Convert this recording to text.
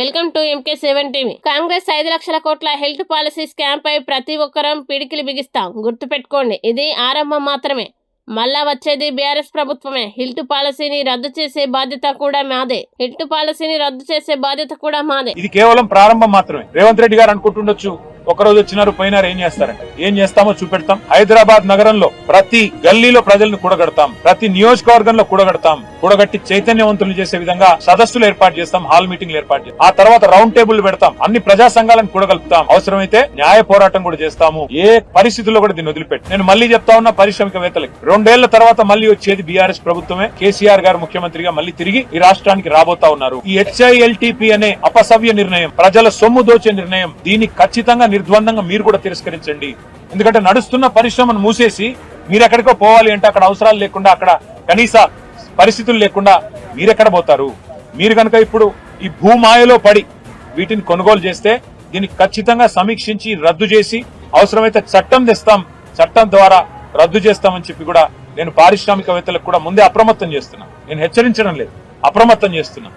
Welcome to M K seven TV Congress ఐదు లక్షల కోట్ల హెల్త్ పాలసీ స్కామ్ పై ప్రతి ఒక్కరం పిడికిలి బిగిస్తాం. గుర్తుపెట్టుకోండి ఇది ఆరంభం మాత్రమే. మళ్ళా వచ్చేది బీఆర్ఎస్ ప్రభుత్వమే. హిల్ట్ పాలసీని రద్దు చేసే బాధ్యత కూడా మాదే. హిల్ట్ పాలసీని రద్దు చేసే బాధ్యత కూడా మాదే. ఇది కేవలం ప్రారంభం మాత్రమే. రేవంత్ రెడ్డి గారు అనుకుంటుండొచ్చు ఒక రోజు వచ్చినారు పోయినారు ఏం చేస్తారంట? ఏం చేస్తామో చూపెడతాం. హైదరాబాద్ నగరంలో ప్రతి గల్లీలో ప్రజలను కూడగడతాం. ప్రతి నియోజకవర్గంలో కూడగడతాం. కూడగట్టి చైతన్యవంతులు చేసే విధంగా సదస్సులు ఏర్పాటు చేస్తాం హాల్ మీటింగ్లు ఏర్పాటు చేస్తాం. ఆ తర్వాత రౌండ్ టేబుల్ పెడతాం. అన్ని ప్రజా సంఘాలను కూడగలుపుతాం. అవసరమైతే న్యాయ పోరాటం కూడా చేస్తాము. ఏ పరిస్థితుల్లో కూడా దీన్ని వదిలిపెట్టి నేను మళ్ళీ చెప్తా ఉన్నా పారిశ్రామికవేత్తలకి. రెండేళ్ళ తర్వాత మళ్ళీ వచ్చేది బీఆర్ఎస్ ప్రభుత్వమే. కేసీఆర్ గారు ముఖ్యమంత్రిగా మళ్ళీ తిరిగి ఈ రాష్ట్రానికి రాబోతా ఉన్నారు. ఈ హెచ్ఐఎల్టీపీ అనే అపసవ్య నిర్ణయం ప్రజల సొమ్ము దోచే నిర్ణయం దీన్ని ఖచ్చితంగా నిర్ద్వందంగా మీరు కూడా తిరస్కరించండి. ఎందుకంటే నడుస్తున్న పరిశ్రమను మూసేసి మీరు ఎక్కడికో పోవాలి అంటే అక్కడ అవసరాలు లేకుండా అక్కడ కనీస పరిస్థితులు లేకుండా మీరెక్కడ పోతారు? మీరు కనుక ఇప్పుడు ఈ భూమాయలో పడి వీటిని కొనుగోలు చేస్తే దీన్ని ఖచ్చితంగా సమీక్షించి రద్దు చేసి అవసరమైతే చట్టం తెస్తాం చట్టం ద్వారా రద్దు చేస్తామని చెప్పి కూడా నేను పారిశ్రామికవేత్తలకు కూడా ముందే అప్రమత్తం చేస్తున్నా. నేను హెచ్చరించడం లేదు అప్రమత్తం చేస్తున్నా.